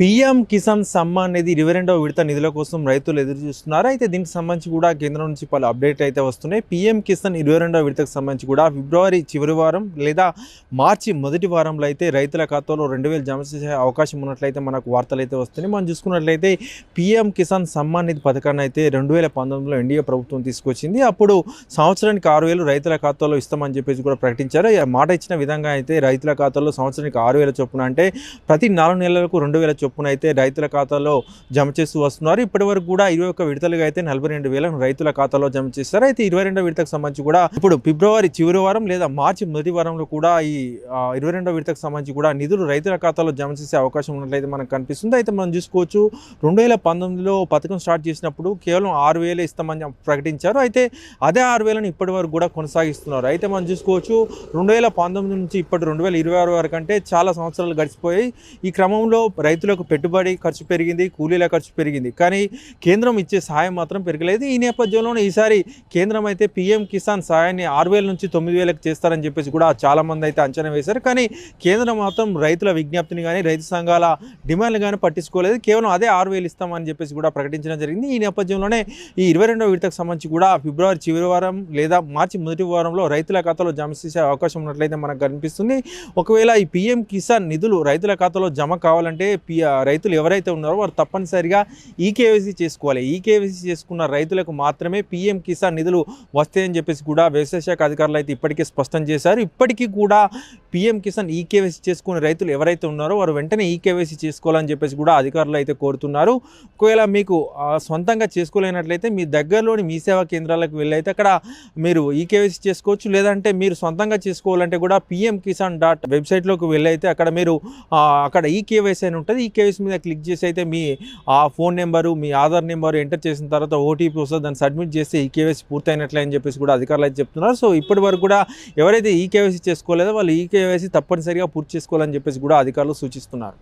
PM Kisan Samman అనేది ఇరవై రెండవ విడత నిధుల కోసం రైతులు ఎదురు చూస్తున్నారు. అయితే దీనికి సంబంధించి కూడా కేంద్రం నుంచి పలు అప్డేట్ అయితే వస్తున్నాయి. పీఎం కిసాన్ ఇరవై రెండవ విడతకు సంబంధించి కూడా ఫిబ్రవరి చివరి వారం లేదా మార్చి మొదటి వారంలో అయితే రైతుల ఖాతాలో రెండు వేలు జమ చేసే అవకాశం ఉన్నట్లయితే మనకు వార్తలు అయితే వస్తున్నాయి. మనం చూసుకున్నట్లయితే పీఎం కిసాన్ సమ్మాన్ నిధి పథకాన్ని అయితే రెండు వేల పంతొమ్మిదిలో ఎన్డీఏ ప్రభుత్వం తీసుకొచ్చింది. అప్పుడు సంవత్సరానికి ఆరు వేలు రైతుల ఖాతాలో ఇస్తామని చెప్పేసి కూడా ప్రకటించారు. మాట ఇచ్చిన విధంగా అయితే రైతుల ఖాతాలో సంవత్సరానికి ఆరు వేల చొప్పున అంటే ప్రతి నాలుగు నెలలకు రెండు వేల చొప్పున అయితే రైతుల ఖాతాలో జమ చేస్తూ వస్తున్నారు. ఇప్పటివరకు కూడా ఇరవై ఒక్క విడతలుగా అయితే నలభై రెండు వేలను రైతుల ఖాతాలో జమ చేస్తారు అయితే ఇరవై రెండో విడతకు సంబంధించి కూడా ఇప్పుడు ఫిబ్రవరి చివరి వారం లేదా మార్చి మొదటి వారంలో కూడా ఈ ఇరవై రెండో విడతకు సంబంధించి కూడా నిధులు రైతుల ఖాతాలో జమ చేసే అవకాశం ఉన్నట్లయితే మనకు కనిపిస్తుంది. అయితే మనం చూసుకోవచ్చు రెండు వేల పంతొమ్మిదిలో పథకం స్టార్ట్ చేసినప్పుడు కేవలం ఆరు వేలే ఇస్తామని ప్రకటించారు. అయితే అదే ఆరు వేలను ఇప్పటి వరకు కూడా కొనసాగిస్తున్నారు. అయితే మనం చూసుకోవచ్చు రెండు వేల పంతొమ్మిది నుంచి ఇప్పటి రెండు వేల ఇరవై ఆరు వరకు అంటే చాలా సంవత్సరాలు గడిచిపోయాయి. ఈ క్రమంలో రైతులకు పెట్టుబడి ఖర్చు పెరిగింది కూలీల ఖర్చు పెరిగింది. కానీ కేంద్రం ఇచ్చే సహాయం మాత్రం పెరగలేదు. ఈ నేపథ్యంలోనే ఈసారి కేంద్రం అయితే పీఎం కిసాన్ సహాయాన్ని ఆరు వేల నుంచి తొమ్మిది వేలకు చేస్తారని చెప్పేసి కూడా చాలా మంది అయితే అంచనా వేశారు. కానీ కేంద్రం మాత్రం రైతుల విజ్ఞప్తిని కానీ రైతు సంఘాల డిమాండ్లు కానీ పట్టించుకోలేదు. కేవలం అదే ఆరు వేలు ఇస్తామని చెప్పేసి కూడా ప్రకటించడం జరిగింది. ఈ నేపథ్యంలోనే ఈ ఇరవై రెండవ విడతకు సంబంధించి కూడా ఫిబ్రవరి చివరి వారం లేదా మార్చి మొదటి వారంలో రైతుల ఖాతాలో జమ చేసే అవకాశం ఉన్నట్లయితే మనకు కనిపిస్తుంది. ఒకవేళ ఈ పీఎం కిసాన్ నిధులు రైతుల ఖాతాలో జమ కావాలంటే పి రైతులు ఎవరైతే ఉన్నారో వారు తప్పనిసరిగా ఈకేవైసీ చేసుకోవాలి. ఈకేవైసీ చేసుకున్న రైతులకు మాత్రమే పీఎం కిసాన్ నిధులు వస్తాయని చెప్పేసి కూడా వ్యవసాయ శాఖ అధికారులు అయితే ఇప్పటికే స్పష్టం చేశారు. ఇప్పటికీ కూడా పీఎం కిసాన్ ఈకేవైసీ చేసుకునే రైతులు ఎవరైతే ఉన్నారో వారు వెంటనే ఈకేవైసీ చేసుకోవాలని చెప్పేసి కూడా అధికారులు అయితే కోరుతున్నారు. ఒకవేళ మీకు సొంతంగా చేసుకోలేనట్లయితే మీ దగ్గరలోని మీ సేవా కేంద్రాలకు వెళ్ళైతే అక్కడ మీరు ఈకేవైసీ చేసుకోవచ్చు. లేదంటే మీరు సొంతంగా చేసుకోవాలంటే కూడా పిఎం కిసాన్ డాట్ వెబ్సైట్లోకి వెళ్ళైతే అక్కడ మీరు అక్కడ ఈ కేవైసీ అని ఉంటుంది. ఈ మీద క్లిక్ చేసి అయితే మీ ఆ ఫోన్ నెంబరు మీ ఆధార్ నెంబర్ ఎంటర్ చేసిన తర్వాత ఓటీపీ వస్తుంది. దాన్ని సబ్మిట్ చేస్తే ఈ కేవైసీ పూర్తయినట్లే అని చెప్పేసి కూడా అధికారులు అయితే చెప్తున్నారు. సో ఇప్పటి వరకు కూడా ఎవరైతే ఈ కేవైసీ చేసుకోలేదో వాళ్ళు ఈ కేవైసీ తప్పనిసరిగా పూర్తి చేసుకోవాలని చెప్పేసి కూడా అధికారులు సూచిస్తున్నారు.